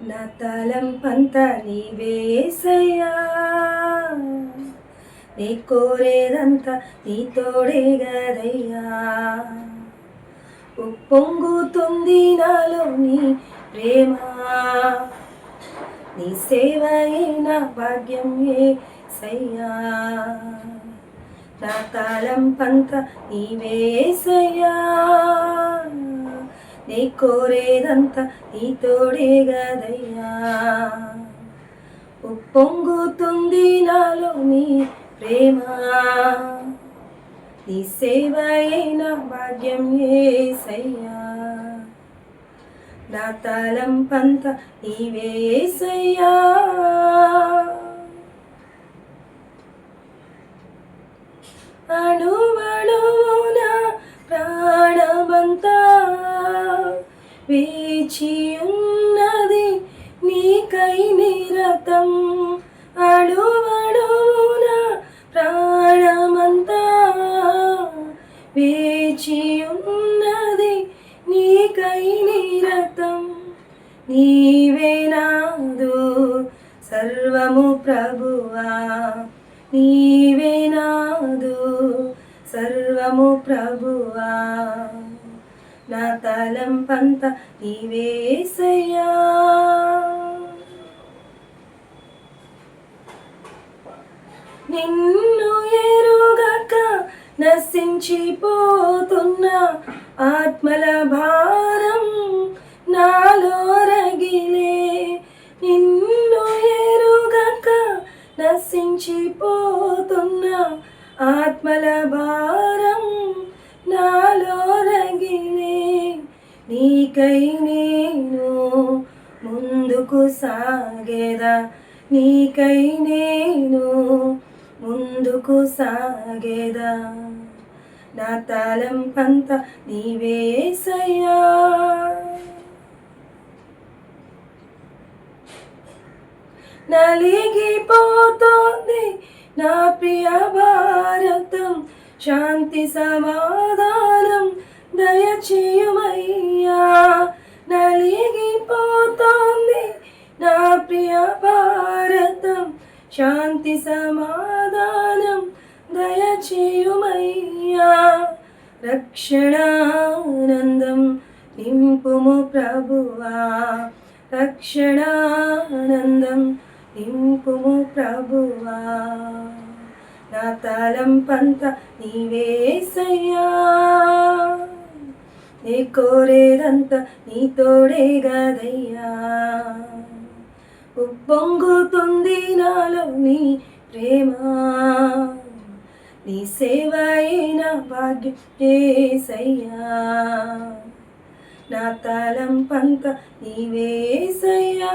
నా తలంపంతా నీవేసయ్యా నీ కోరేదంతా నీ తోడే గదయ్యా ఉప్పొంగుతుంది నాలో నీ ప్రేమ. నీ సేవయే నా భాగ్యం ఏ సయ్యా నా తాళంపంత నీవేసయ్యా నీ కోరేదంతా నీ తోడే గదయ్యా ఉప్పొంగుతుంది నాలో నీ ప్రేమ. నీ సేవ అయిన భాగ్యం ఏసయ్యా. నా తలం పంత నీవేసయ్యా అణువణువున ప్రాణమంతా వేచి ఉన్నది నీకై నిరతం. అణువణువున ప్రాణమంతా వేచి ఉన్నది నీకై నిరతం. నీవే నాదు సర్వము ప్రభువా. నీవే నాదు సర్వము ప్రభువా. నా తలంపంత నీవేసయ్యా నిన్ను ఎరుగక నశించిపోతున్న ఆత్మల భారం నాలో రగిలే. నిన్ను ఎరుగక నశించిపోతున్న ఆత్మల భారం నాలో రగిలే నీకై నేను ముందుకు సాగేదా? నీకై నేను ముందుకు సాగేదా? నా తాళం తాళంపంత నీవేసయ్యా నలిగిపోతోంది నా ప్రియ భారతం. శాంతి సమాధానం దయచేయుమయ్యా. నలిగిపోతోంది నా ప్రియ భారతం. శాంతి సమాధానం దయచేయుమయ్యా. రక్షణానందం నింపుము ప్రభువా. రక్షణానందం నింపుము ప్రభువా. తలంపంత నీవేసయ్యా నీ కోరేదంతా నీ తోడే గదయ్యా ఉప్పొంగుతుంది నాలో నీ ప్రేమ. నీ సేవ అయిన భాగ్యం ఏసయ్యా నా తలంపంత నీవేసయ్యా